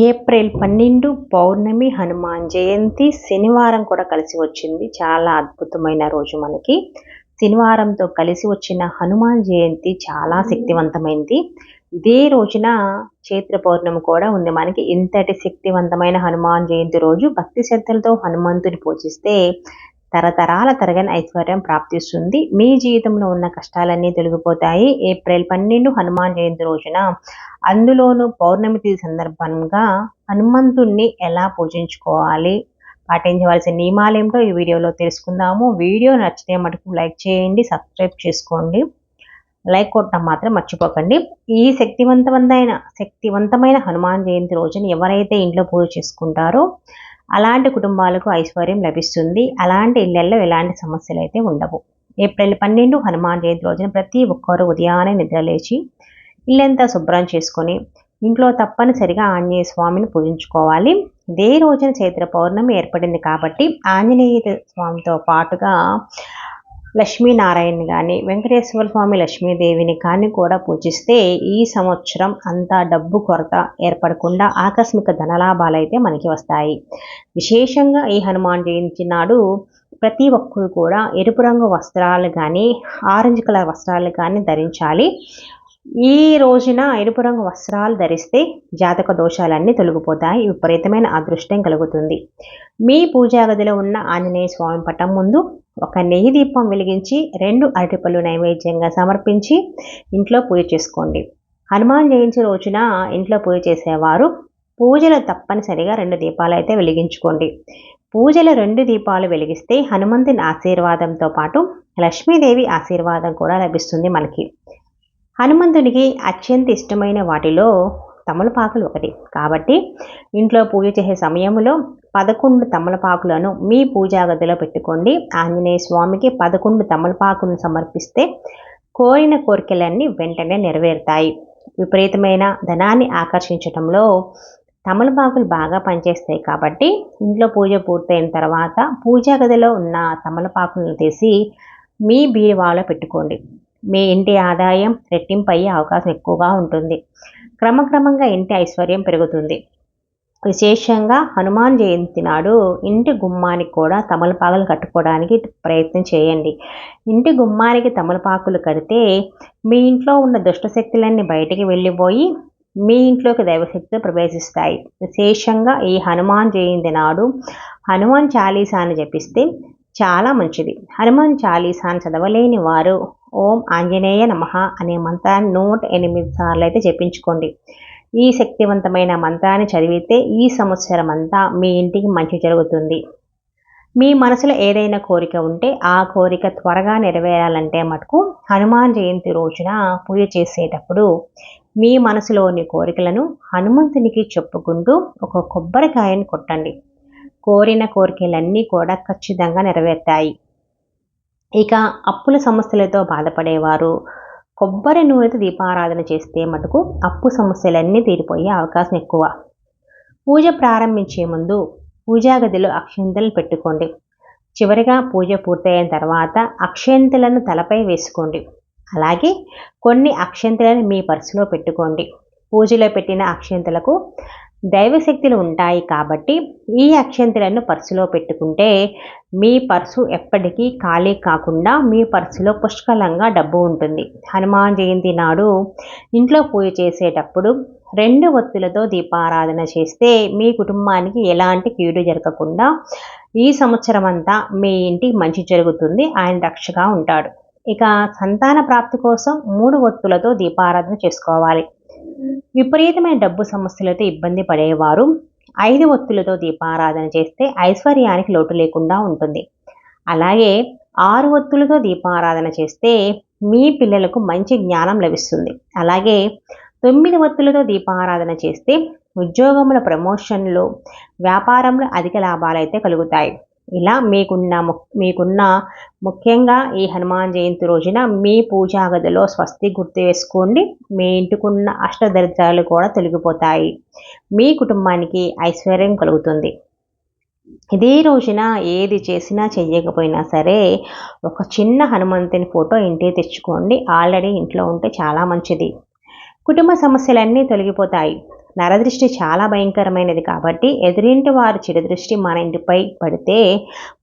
April పన్నెండు పౌర్ణమి హనుమాన్ జయంతి శనివారం కూడా కలిసి వచ్చింది. చాలా అద్భుతమైన రోజు మనకి. శనివారంతో కలిసి వచ్చిన హనుమాన్ జయంతి చాలా శక్తివంతమైంది. ఇదే రోజున చైత్ర పౌర్ణమి కూడా ఉంది మనకి. ఇంతటి శక్తివంతమైన హనుమాన్ జయంతి రోజు భక్తి శ్రద్ధలతో హనుమంతుని పూజిస్తే తరతరాల తరగని ఐశ్వర్యం ప్రాప్తిస్తుంది. మీ జీవితంలో ఉన్న కష్టాలన్నీ తొలగిపోతాయి. ఏప్రిల్ పన్నెండు హనుమాన్ జయంతి రోజున అందులోనూ పౌర్ణమి తిథి సందర్భంగా హనుమంతుణ్ణి ఎలా పూజించుకోవాలి? పాటించవలసిన నియమాలు ఏమిటో ఈ వీడియోలో తెలుసుకుందాము. వీడియో నచ్చితే మటుకు లైక్ చేయండి సబ్స్క్రైబ్ చేసుకోండి. లైక్ కొట్టడం మాత్రం మర్చిపోకండి. ఈ శక్తివంతమైన శక్తివంతమైన హనుమాన్ జయంతి రోజున ఎవరైతే ఇంట్లో పూజ చేసుకుంటారో అలాంటి కుటుంబాలకు ఐశ్వర్యం లభిస్తుంది. అలాంటి ఇళ్ళలో ఎలాంటి సమస్యలు అయితే ఉండవు. ఏప్రిల్ పన్నెండు హనుమాన్ జయంతి రోజున ప్రతి ఒక్కరు ఉదయాన్నే నిద్రలేచి ఇల్లంతా శుభ్రం చేసుకొని ఇంట్లో తప్పనిసరిగా ఆంజనేయ స్వామిని పూజించుకోవాలి. ఇదే రోజున చైత్ర పౌర్ణమి ఏర్పడింది కాబట్టి ఆంజనేయ స్వామితో పాటుగా లక్ష్మీనారాయణ కానీ వెంకటేశ్వర స్వామి లక్ష్మీదేవిని కానీ కూడా పూజిస్తే ఈ సంవత్సరం అంతా డబ్బు కొరత ఏర్పడకుండా ఆకస్మిక ధనలాభాలు అయితే మనకి వస్తాయి. విశేషంగా ఈ హనుమాన్ జయంతి నాడు ప్రతి ఒక్కరు కూడా ఎరుపు రంగు వస్త్రాలు కానీ ఆరెంజ్ కలర్ వస్త్రాలు కానీ ధరించాలి. ఈ రోజున ఎరుపు రంగు వస్త్రాలు ధరిస్తే జాతక దోషాలన్నీ తొలగిపోతాయి. విపరీతమైన అదృష్టం కలుగుతుంది. మీ పూజా గదిలో ఉన్న ఆంజనేయ స్వామి పటం ముందు ఒక నెయ్యి దీపం వెలిగించి రెండు అరటిపళ్ళు నైవేద్యంగా సమర్పించి ఇంట్లో పూజ చేసుకోండి. హనుమాన్ జయంతి రోజున ఇంట్లో పూజ చేసేవారు పూజలు తప్పనిసరిగా రెండు దీపాలు అయితే వెలిగించుకోండి. పూజలు రెండు దీపాలు వెలిగిస్తే హనుమంతుని ఆశీర్వాదంతో పాటు లక్ష్మీదేవి ఆశీర్వాదం కూడా లభిస్తుంది మనకి. హనుమంతునికి అత్యంత ఇష్టమైన వాటిలో తమలపాకులు ఒకటి. కాబట్టి ఇంట్లో పూజ చేసే సమయంలో పదకొండు తమలపాకులను మీ పూజా గదిలో పెట్టుకోండి. ఆంజనేయ స్వామికి పదకొండు తమలపాకులను సమర్పిస్తే కోరిన కోరికలన్నీ వెంటనే నెరవేరుతాయి. విపరీతమైన ధనాన్ని ఆకర్షించడంలో తమలపాకులు బాగా పనిచేస్తాయి కాబట్టి ఇంట్లో పూజ పూర్తయిన తర్వాత పూజా గదిలో ఉన్న తమలపాకులను తీసి మీ బీరువాలో పెట్టుకోండి. మీ ఇంటి ఆదాయం రెట్టింపు అయ్యే అవకాశం ఎక్కువగా ఉంటుంది. క్రమక్రమంగా ఇంటి ఐశ్వర్యం పెరుగుతుంది. విశేషంగా హనుమాన్ జయంతి నాడు ఇంటి గుమ్మానికి కూడా తమలపాకులు కట్టుకోవడానికి ప్రయత్నం చేయండి. ఇంటి గుమ్మానికి తమలపాకులు కడితే మీ ఇంట్లో ఉన్న దుష్టశక్తులన్నీ బయటికి వెళ్ళిపోయి మీ ఇంట్లోకి దైవశక్తులు ప్రవేశిస్తాయి. విశేషంగా ఈ హనుమాన్ జయంతి నాడు హనుమాన్ చాలీసాని జపిస్తే చాలా మంచిది. హనుమాన్ చాలీసాను చదవలేని వారు ఓం ఆంజనేయ నమ అనే మంత్రాన్ని నూట ఎనిమిది సార్లు అయితే చెప్పించుకోండి ఈ శక్తివంతమైన మంత్రాన్ని చదివితే ఈ సంవత్సరం అంతా మీ ఇంటికి మంచి జరుగుతుంది. మీ మనసులో ఏదైనా కోరిక ఉంటే ఆ కోరిక త్వరగా నెరవేరాలంటే మటుకు హనుమాన్ జయంతి రోజున పూజ చేసేటప్పుడు మీ మనసులోని కోరికలను హనుమంతునికి చెప్పుకుంటూ ఒక కొబ్బరికాయను కొట్టండి. కోరిన కోరికలన్నీ కూడా ఖచ్చితంగా నెరవేరుతాయి. ఇక అప్పుల సమస్యలతో బాధపడేవారు. కొబ్బరి నూనెతో దీపారాధన చేస్తే మటుకు అప్పు సమస్యలన్నీ తీరిపోయే అవకాశం ఎక్కువ. పూజ ప్రారంభించే ముందు పూజా గదిలో అక్షంతలు పెట్టుకోండి. చివరిగా పూజ పూర్తయిన తర్వాత అక్షంతలను తలపై వేసుకోండి. అలాగే కొన్ని అక్షంతలను మీ పర్సులో పెట్టుకోండి. పూజలో పెట్టిన అక్షంతలకు దైవశక్తులు ఉంటాయి కాబట్టి ఈ అక్షంతలను పర్సులో పెట్టుకుంటే మీ పర్సు ఎప్పటికీ ఖాళీ కాకుండా మీ పర్సులో పుష్కలంగా డబ్బు ఉంటుంది. హనుమాన్ జయంతి నాడు ఇంట్లో పూజ చేసేటప్పుడు రెండు ఒత్తులతో దీపారాధన చేస్తే మీ కుటుంబానికి ఎలాంటి కీడు జరగకుండా ఈ సంవత్సరం అంతా మీ ఇంటికి మంచి జరుగుతుంది. ఆయన రక్షగా ఉంటాడు. ఇక సంతాన ప్రాప్తి కోసం మూడు ఒత్తులతో దీపారాధన చేసుకోవాలి. విపరీతమైన డబ్బు సమస్యలతో ఇబ్బంది పడేవారు. ఐదు ఒత్తులతో దీపారాధన చేస్తే ఐశ్వర్యానికి లోటు లేకుండా ఉంటుంది. అలాగే ఆరు ఒత్తులతో దీపారాధన చేస్తే మీ పిల్లలకు మంచి జ్ఞానం లభిస్తుంది. అలాగే తొమ్మిది ఒత్తులతో దీపారాధన చేస్తే ఉద్యోగముల ప్రమోషన్లు వ్యాపారంలో అధిక లాభాలు అయితే కలుగుతాయి. ఇలా మీకున్న మీకున్న ముఖ్యంగా ఈ హనుమాన్ జయంతి రోజున మీ పూజా గదిలో స్వస్తి గుర్తు వేసుకోండి. మీ ఇంటికున్న అష్టదరిద్రాలు కూడా తొలగిపోతాయి. మీ కుటుంబానికి ఐశ్వర్యం కలుగుతుంది. ఇదే రోజున ఏది చేసినా చెయ్యకపోయినా సరే ఒక చిన్న హనుమంతుని ఫోటో ఇంటికి తెచ్చుకోండి. ఆల్రెడీ ఇంట్లో ఉంటే చాలా మంచిది. కుటుంబ సమస్యలన్నీ తొలగిపోతాయి. నరదృష్టి చాలా భయంకరమైనది కాబట్టి ఎదురింటి వారి చెడు దృష్టి మన ఇంటిపై పడితే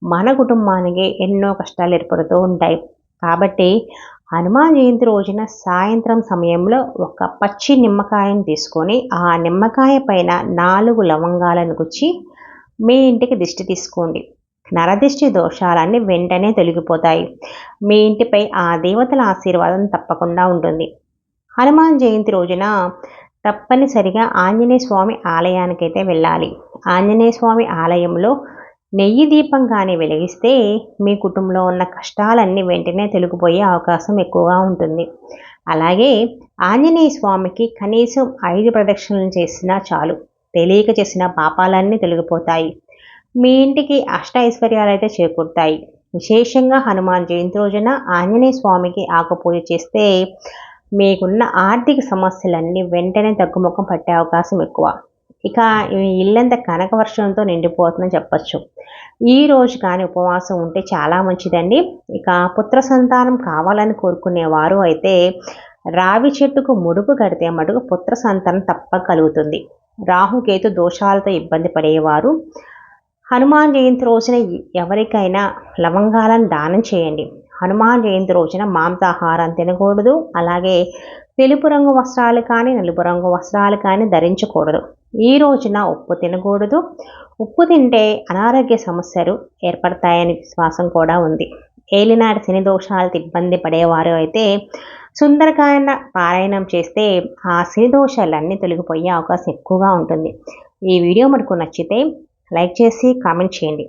మన కుటుంబానికి ఎన్నో కష్టాలు ఏర్పడుతూ ఉంటాయి. కాబట్టి హనుమాన్ జయంతి రోజున సాయంత్రం సమయంలో ఒక పచ్చి నిమ్మకాయను తీసుకొని ఆ నిమ్మకాయ పైన నాలుగు లవంగాలను గుచ్చి మీ ఇంటికి దిష్టి తీసుకోండి. నరదిష్టి దోషాలన్నీ వెంటనే తొలగిపోతాయి. మీ ఇంటిపై ఆ దేవతల ఆశీర్వాదం తప్పకుండా ఉంటుంది. హనుమాన్ జయంతి రోజున తప్పనిసరిగా ఆంజనేయ స్వామి ఆలయానికైతే వెళ్ళాలి. ఆంజనేయ స్వామి ఆలయంలో నెయ్యి దీపం కానీ వెలిగిస్తే మీ కుటుంబంలో ఉన్న కష్టాలన్నీ వెంటనే తొలగిపోయే అవకాశం ఎక్కువగా ఉంటుంది. అలాగే ఆంజనేయ స్వామికి కనీసం ఐదు ప్రదక్షిణలు చేసినా చాలు. తెలియక చేసిన పాపాలన్నీ తొలగిపోతాయి. మీ ఇంటికి అష్ట ఐశ్వర్యాలు అయితే చేకూరుతాయి. విశేషంగా హనుమాన్ జయంతి రోజున ఆంజనేయ స్వామికి ఆకుపూజ చేస్తే మీకున్న ఆర్థిక సమస్యలన్నీ వెంటనే తగ్గుముఖం పట్టే అవకాశం ఎక్కువ. ఇక ఇల్లంతా కనక వర్షంతో నిండిపోతుందని చెప్పచ్చు. ఈ రోజు కానీ ఉపవాసం ఉంటే చాలా మంచిదండి. ఇక పుత్ర సంతానం కావాలని కోరుకునేవారు అయితే రావి చెట్టుకు ముడుపు కడితే మటుకు పుత్ర సంతానం తప్పక కలుగుతుంది. రాహుకేతు దోషాలతో ఇబ్బంది పడేవారు. హనుమాన్ జయంతి రోజున ఎవరికైనా లవంగాలను దానం చేయండి. హనుమాన్ జయంతి రోజున మాంసాహారం తినకూడదు. అలాగే తెలుపు రంగు వస్త్రాలు కానీ నలుపు రంగు వస్త్రాలు కానీ ధరించకూడదు. ఈ రోజున ఉప్పు తినకూడదు. ఉప్పు తింటే అనారోగ్య సమస్యలు ఏర్పడతాయని విశ్వాసం కూడా ఉంది. ఏలినాటి శని దోషాలతో ఇబ్బంది పడేవారు అయితే సుందరకాయన పారాయణం చేస్తే ఆ శని దోషాలన్నీ తొలగిపోయే అవకాశం ఎక్కువగా ఉంటుంది. ఈ వీడియో మనకు నచ్చితే లైక్ చేసి కామెంట్ చేయండి.